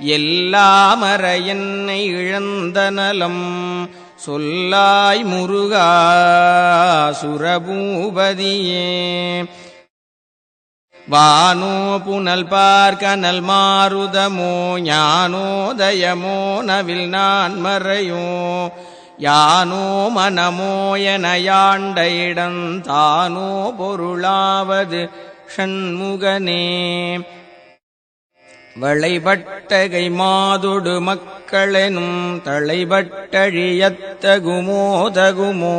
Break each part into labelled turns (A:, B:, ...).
A: எல்லாமர என்னை இழந்த நலம். சொல்லாய் முருகா சுரபூபதியே. வானோ புனல் பார்க்கனல் மாறுதமோ ஞானோதயமோ நவில் நான் மறையோ. யானோ மனமோ என யாண்ட இடம் பொருளாவது ஷண்முகனே. வளைபட்டகை மாதுடு மக்களெனும் தளைபட்டழியத்தகுமோதகுமோ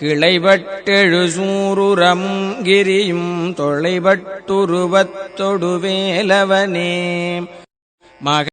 A: கிளைபட்டெழு சூருரம் கிரியும் தொலைபட்டுருவத்தொடுவேலவனே மக